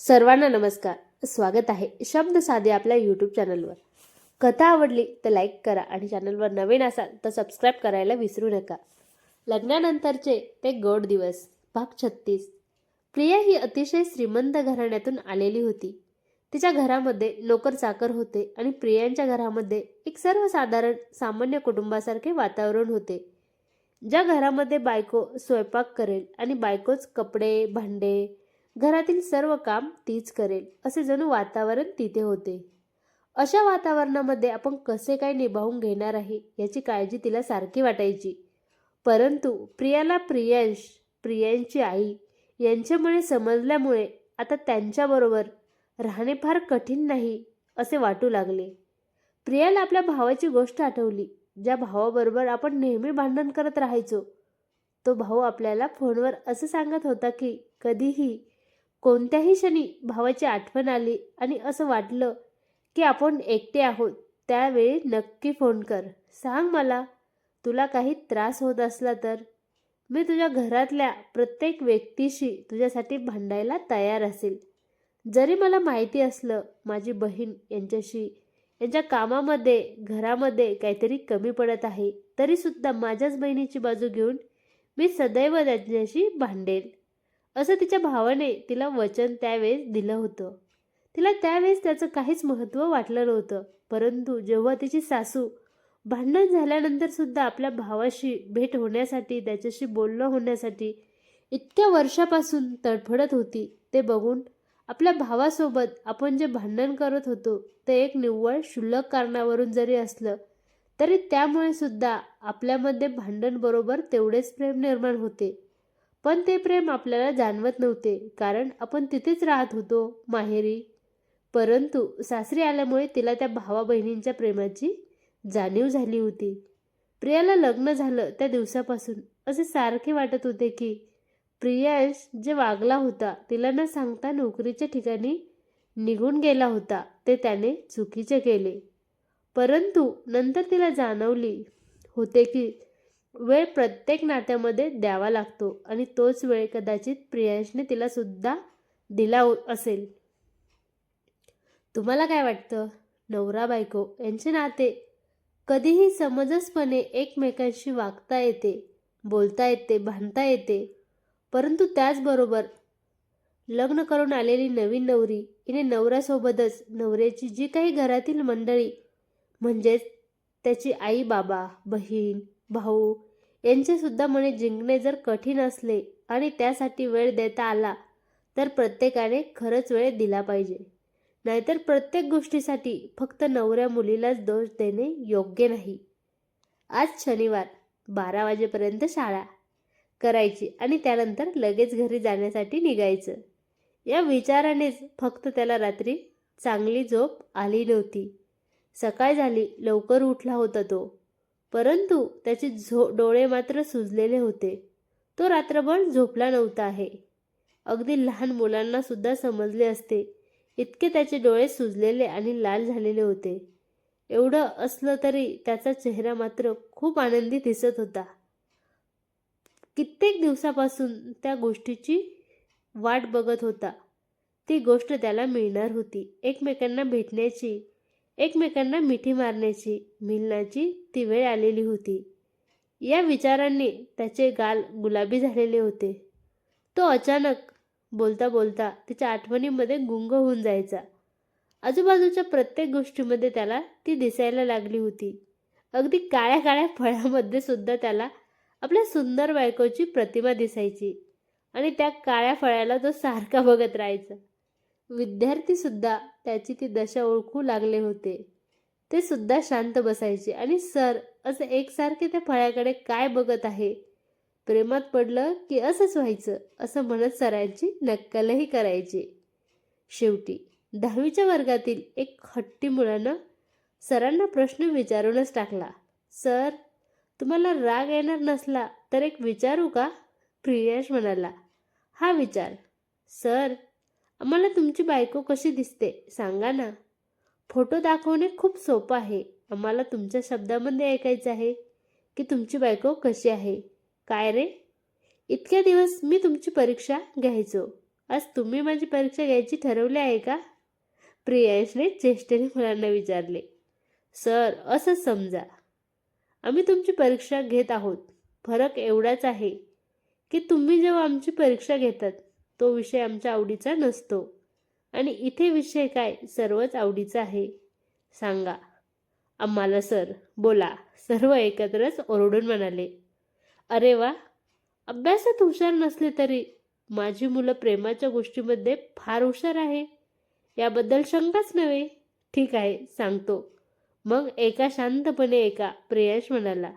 सर्वांना नमस्कार. स्वागत आहे शब्द साधे आपल्या यूट्यूब चॅनलवर कथा आवडली तर लाईक करा आणि चॅनलवर नवीन असाल तर सबस्क्राईब करायला विसरू नका. लग्नानंतरचे ते गोड दिवस. भाग छत्तीस. प्रिया ही अतिशय श्रीमंत घराण्यातून आलेली होती. तिच्या घरामध्ये नोकर चाकर होते आणि प्रियांच्या घरामध्ये एक सर्वसाधारण सामान्य कुटुंबासारखे वातावरण होते. ज्या घरामध्ये बायको स्वयंपाक करेल आणि बायकोच कपडे भांडे घरातील सर्व काम तीच करेल असे जणू वातावरण तिथे होते. अशा वातावरणामध्ये आपण कसे काय निभावून घेणार आहे याची काळजी तिला सारखी वाटायची. परंतु प्रियाला प्रियांश प्रियांची आई यांच्यामुळे समजल्यामुळे आता त्यांच्याबरोबर राहणे फार कठीण नाही असे वाटू लागले. प्रियाला आपल्या भावाची गोष्ट आठवली ज्या भावाबरोबर आपण नेहमी भांडण करत राहायचो. तो भाऊ आपल्याला फोनवर असं सांगत होता की कधीही कोणत्याही क्षणी भावाची आठवण आली आणि असं वाटलं की आपण एकटे आहोत त्यावेळी नक्की फोन कर. सांग मला तुला काही त्रास होत असला तर? मी तुझ्या घरातल्या प्रत्येक व्यक्तीशी तुझ्यासाठी भांडायला तयार असेल. जरी मला माहिती असलं माझी बहीण यांच्याशी यांच्या कामामध्ये घरामध्ये काहीतरी कमी पडत आहे तरीसुद्धा माझ्याच बहिणीची बाजू घेऊन मी सदैव त्यांच्याशी भांडेल असं तिच्या भावाने तिला वचन त्यावेळेस दिलं होतं. तिला त्यावेळेस त्याचं काहीच महत्त्व वाटलं नव्हतं. परंतु जेव्हा तिची सासू भांडण झाल्यानंतर सुद्धा आपल्या भावाशी भेट होण्यासाठी त्याच्याशी बोलणं होण्यासाठी इतक्या वर्षापासून तडफडत होती ते बघून आपल्या भावासोबत आपण जे भांडण करत होतो ते एक निव्वळ क्षुल्लक कारणावरून जरी असलं तरी त्यामुळे सुद्धा आपल्यामध्ये भांडण बरोबर तेवढेच प्रेम निर्माण होते. पण ते प्रेम आपल्याला जाणवत नव्हते कारण आपण तिथेच राहत होतो माहेरी. परंतु सासरी आल्यामुळे तिला त्या भावा बहिणींच्या प्रेमाची जाणीव झाली होती. प्रियाला लग्न झालं त्या दिवसापासून. असे सारखे वाटत होते की प्रियांश जे वागला होता तिला न सांगता नोकरीच्या ठिकाणी निघून गेला होता ते त्याने चुकीचे केले. परंतु नंतर तिला जाणवली होते की वेळ प्रत्येक नात्यामध्ये द्यावा लागतो आणि तोच वेळ कदाचित प्रियांशने तिला सुद्धा दिला असेल. तुम्हाला काय वाटतं? नवरा बायको यांचे नाते कधीही समजसपणे एकमेकांशी वागता येते बोलता येते भांडता येते. परंतु त्याचबरोबर लग्न करून आलेली नवीन नवरी हिने नवऱ्यासोबतच नवऱ्याची जी काही घरातील मंडळी म्हणजेच त्याची आई बाबा बहीण भाऊ. यांचे सुद्धा मने जिंकणे जर कठीण असले आणि त्यासाठी वेळ देता आला तर प्रत्येकाने खरंच वेळ दिला पाहिजे. नाहीतर प्रत्येक गोष्टीसाठी फक्त नवऱ्या मुलीलाच दोष देणे योग्य नाही. आज शनिवार बारा वाजेपर्यंत शाळा. करायची आणि त्यानंतर लगेच घरी जाण्यासाठी निघायचं. या विचारानेच फक्त त्याला रात्री चांगली झोप आली नव्हती. सकाळ झाली लवकर उठला होता तो. परंतु त्याचे झो डोळे मात्र सुजलेले होते. तो रात्रभर झोपला नव्हता आहे अगदी लहान मुलांना सुद्धा समजले असते. इतके त्याचे डोळे सुजलेले आणि लाल झालेले होते. एवढं असलं तरी त्याचा चेहरा मात्र खूप आनंदी दिसत होता. कित्येक दिवसापासून त्या गोष्टीची वाट बघत होता. ती गोष्ट त्याला मिळणार होती. एकमेकांना भेटण्याची एकमेकांना मिठी मारण्याची मिलनाची ती वेळ आलेली होती. या विचारांनी त्याचे गाल गुलाबी झालेले होते. तो अचानक बोलता बोलता तिच्या आठवणीमध्ये गुंग होऊन जायचा. आजूबाजूच्या प्रत्येक गोष्टीमध्ये त्याला ती दिसायला लागली होती. अगदी काळ्या काळ्या फळामध्ये सुद्धा त्याला आपल्या सुंदर बायकोची प्रतिमा दिसायची आणि त्या काळ्या फळाला तो सारखा बघत राहायचा. विद्यार्थीसुद्धा त्याची ती दशा ओळखू लागले होते. ते सुद्धा शांत बसायचे आणि सर असं एकसारखे त्या फळ्याकडे काय बघत आहे? प्रेमात पडलं की असंच व्हायचं असं म्हणत सरांची नक्कलही करायचे. शेवटी दहावीच्या वर्गातील एक हट्टी मुलानं सरांना प्रश्न विचारूनच टाकला. सर तुम्हाला राग येणार नसला तर एक विचारू का? प्रियाश म्हणाला. हा विचार. सर आम्हाला तुमची बायको कशी दिसते? सांगा ना. फोटो दाखवणे खूप सोपं आहे. आम्हाला तुमच्या शब्दामध्ये ऐकायचं आहे की तुमची बायको कशी आहे? काय रे? इतक्या दिवस मी तुमची परीक्षा घ्यायचो. आज तुम्ही माझी परीक्षा घ्यायची ठरवली आहे का? प्रियांशने चेष्टेने मुलांना विचारले. सर असं समजा. आम्ही तुमची परीक्षा घेत आहोत. फरक एवढाच आहे की तुम्ही जेव्हा आमची परीक्षा घेतात तो विषय आमच्या आवडीचा नसतो. आणि इथे विषय काय सर्वच आवडीचा आहे. सांगा. आम्हाला सर बोला. सर्व एकत्रच ओरडून म्हणाले. अरे वा! अभ्यासात हुशार नसले तरी माझी मुलं प्रेमाच्या गोष्टीमध्ये फार हुशार आहे. याबद्दल शंकाच नव्हे. ठीक आहे सांगतो. मग एका शांतपणे एका प्रियाश म्हणाला.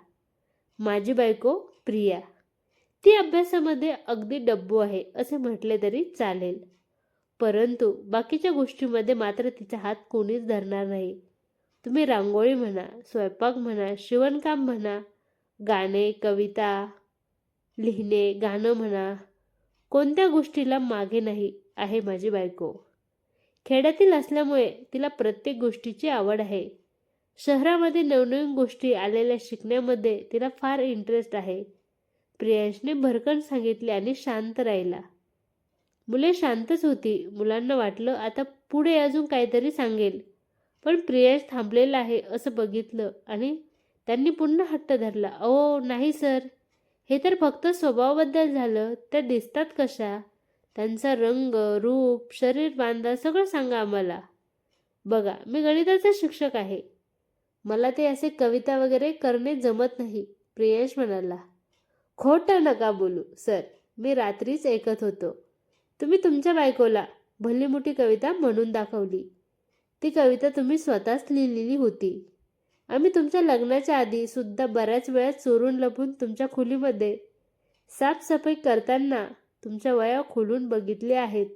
माझी बायको प्रिया. ती अभ्यासामध्ये अगदी डब्बू आहे असे म्हटले तरी चालेल. परंतु बाकीच्या गोष्टीमध्ये मात्र तिचा हात कोणीच धरणार नाही. तुम्ही रांगोळी म्हणा स्वयंपाक म्हणा शिवणकाम म्हणा गाणे कविता लिहिणे गाणं म्हणा कोणत्या गोष्टीला मागे नाही आहे माझी बायको. खेड्यातील असल्यामुळे तिला प्रत्येक गोष्टीची आवड आहे. शहरामध्ये नवनवीन गोष्टी आलेल्या शिकण्यामध्ये तिला फार इंटरेस्ट आहे. प्रियांशने भरकन सांगितले आणि शांत राहिला. मुले शांतच होती. मुलांना वाटलं आता पुढे अजून काहीतरी सांगेल. पण प्रियांश थांबलेला आहे असं बघितलं आणि त्यांनी पुन्हा हट्ट धरला. अहो नाही सर. हे तर फक्त स्वभावाबद्दल झालं. त्या दिसतात कशा? त्यांचा रंग रूप शरीर बांधा सगळं सांगा आम्हाला. बघा मी गणिताचा शिक्षक आहे. मला ते असे कविता वगैरे करणे जमत नाही प्रियांश म्हणाला. खोटं नका बोलू सर. मी रात्रीच ऐकत होतो. तुम्ही तुमच्या बायकोला भली मोठी कविता म्हणून दाखवली. ती कविता तुम्ही स्वतःच लिहिलेली होती. आम्ही तुमच्या लग्नाच्या आधी सुद्धा बऱ्याच वेळा चोरून लपून तुमच्या खोलीमध्ये साफसफाई करताना तुमच्या वया खोलून बघितले आहेत.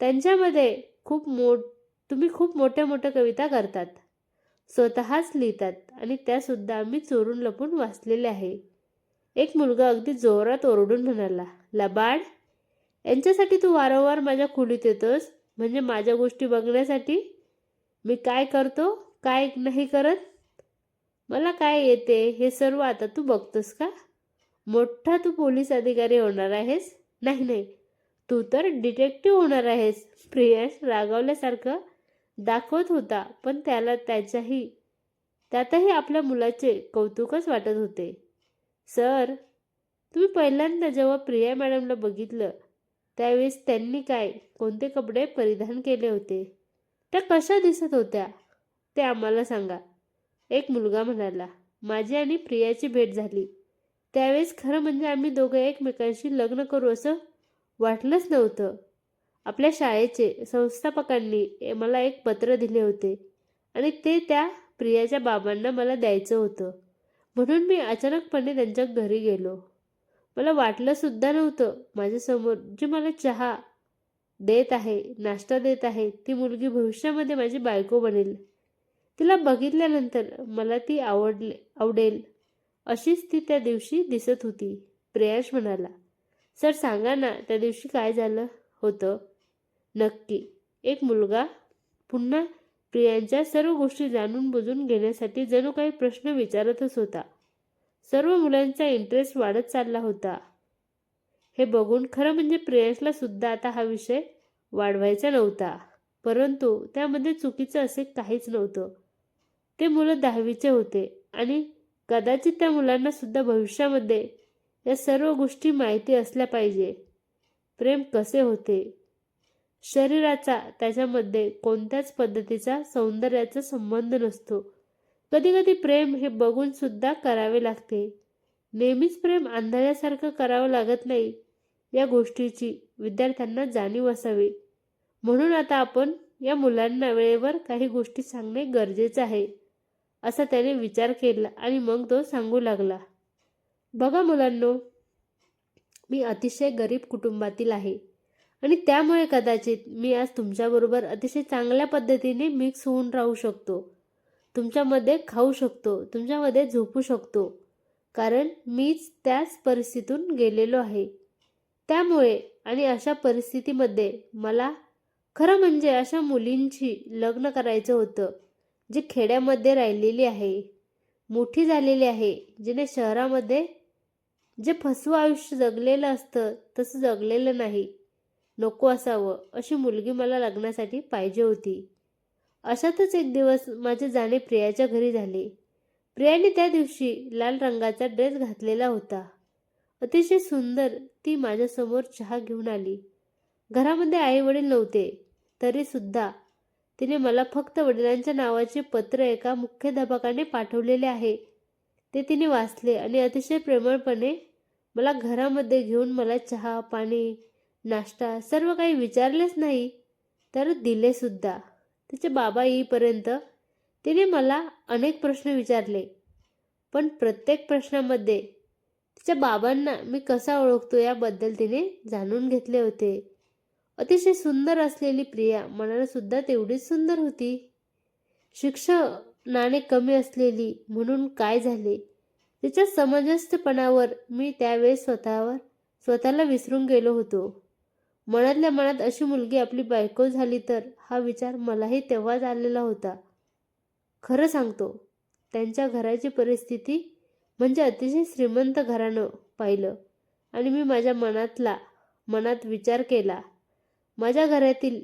त्यांच्यामध्ये खूप मोठ तुम्ही खूप मोठ्या मोठ्या कविता करतात. स्वतःच लिहितात आणि त्यासुद्धा आम्ही चोरून लपून वाचलेले आहे. एक मुलगा अगदी जोरात ओरडून म्हणाला लबाड यांच्यासाठी तू वारंवार माझ्या खोलीत येतोस? म्हणजे माझ्या गोष्टी बघण्यासाठी? मी काय करतो? काय नाही करत? मला काय येते? हे सर्व आता तू बघतोस का? मोठा तू पोलीस अधिकारी होणार आहेस? नाही नाही. तू तर डिटेक्टिव्ह होणार आहेस. प्रियांश रागावल्यासारखं दाखवत होता पण त्याला त्याच्याही त्यातही आपल्या मुलाचे कौतुकच वाटत होते. सर तुम्ही पहिल्यांदा जेव्हा प्रिया मॅडमला बघितलं त्यावेळेस त्यांनी काय कोणते कपडे परिधान केले होते? त्या कशा दिसत होत्या? ते आम्हाला सांगा. एक मुलगा म्हणाला माझी आणि प्रियाची भेट झाली. त्यावेळेस खरं म्हणजे आम्ही दोघं एकमेकांशी लग्न करू असं वाटलंच नव्हतं. आपल्या शाळेचे संस्थापकांनी मला एक पत्र दिले होते आणि ते त्या प्रियाच्या बाबांना मला द्यायचं होतं. म्हणून मी अचानकपणे त्यांच्या घरी गेलो. मला वाटलं सुद्धा नव्हतं माझ्यासमोर जी मला चहा देत आहे नाश्ता देत आहे ती मुलगी भविष्यामध्ये माझी बायको बनेल. तिला बघितल्यानंतर मला ती आवडले आवडेल अशीच ती त्या दिवशी दिसत होती. प्रेयाश म्हणाला सर सांगा ना त्या दिवशी काय झालं होतं? नक्की. एक मुलगा पुन्हा प्रियांच्या सर्व गोष्टी जाणून बुजून घेण्यासाठी जणू काही प्रश्न विचारतच होता. सर्व मुलांचा इंटरेस्ट वाढत चालला होता. हे बघून खरं म्हणजे प्रियांशला सुद्धा आता हा विषय वाढवायचा नव्हता. परंतु त्यामध्ये चुकीचं असे काहीच नव्हतं. ते मुलं दहावीचे होते आणि कदाचित त्या मुलांना सुद्धा भविष्यामध्ये या सर्व गोष्टी माहिती असल्या पाहिजे. प्रेम कसे होते? शरीराचा त्याच्यामध्ये कोणत्याच पद्धतीचा सौंदर्याचा संबंध नसतो. कधीकधी प्रेम हे बघून सुद्धा करावे लागते. नेहमीच प्रेम आंधळ्यासारखं करावं लागत नाही. या गोष्टीची विद्यार्थ्यांना जाणीव असावी. म्हणून आता आपण या मुलांना वेळेवर काही गोष्टी सांगणे गरजेचं आहे असा त्याने विचार केला आणि मग तो सांगू लागला. बघा मुलांनो मी अतिशय गरीब कुटुंबातील आहे. आणि त्यामुळे कदाचित मी आज तुमच्याबरोबर अतिशय चांगल्या पद्धतीने मिक्स होऊन राहू शकतो. तुमच्यामध्ये खाऊ शकतो तुमच्यामध्ये झोपू शकतो. कारण मीच त्याच परिस्थितीतून गेलेलो आहे. त्यामुळे आणि अशा परिस्थितीमध्ये मला खरं म्हणजे अशा मुलींशी लग्न करायचं होतं जी खेड्यामध्ये राहिलेली आहे मोठी झालेली आहे जिने शहरामध्ये जे फसवं आयुष्य जगलेलं असतं तसं जगलेलं नाही. नको असावं अशी मुलगी मला लग्नासाठी पाहिजे होती. अशातच एक दिवस माझे जाणे प्रियाच्या घरी झाले. प्रियाने त्या दिवशी लाल रंगाचा ड्रेस घातलेला होता. अतिशय सुंदर ती माझ्यासमोर चहा घेऊन आली. घरामध्ये आई वडील नव्हते तरी सुद्धा तिने मला फक्त वडिलांच्या नावाचे पत्र एका मुख्याध्यापकाने पाठवलेले आहे. ते तिने वाचले आणि अतिशय प्रेमळपणे मला घरामध्ये घेऊन मला चहा पाणी नाश्ता सर्व काही विचारलेच नाही तर दिलेसुद्धा तिचे बाबा येईपर्यंत तिने मला अनेक प्रश्न विचारले. पण प्रत्येक प्रश्नामध्ये तिच्या बाबांना मी कसा ओळखतो याबद्दल तिने जाणून घेतले होते. अतिशय सुंदर असलेली प्रिया मनाला सुद्धा तेवढीच सुंदर होती. शिक्षणाने कमी असलेली म्हणून काय झाले? तिच्या समजस्तपणावर मी त्यावेळेस स्वतःवर स्वतःला विसरून गेलो होतो. मनातल्या मनात अशी मुलगी आपली बायको झाली तर हा विचार मलाही तेव्हाच आलेला होता. खरं सांगतो त्यांच्या घराची परिस्थिती म्हणजे अतिशय श्रीमंत घराणं पाहिलं आणि मी माझ्या मनातला मनात विचार केला. माझ्या घरातील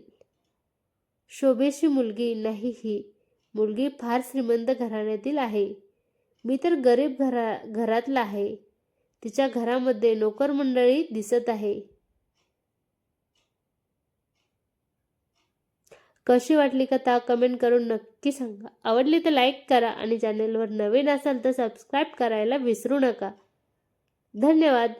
शोभेशी मुलगी नाही ही मुलगी फार श्रीमंत घराण्यातील आहे. मी तर गरीब घरा घरातला आहे. तिच्या घरामध्ये नोकर मंडळी दिसत आहे. कशी वाटली कथा कमेंट करून नक्की सांगा. आवडली तर लाईक करा आणि चॅनेलवर नवीन असाल तर सबस्क्राईब करायला विसरू नका. धन्यवाद.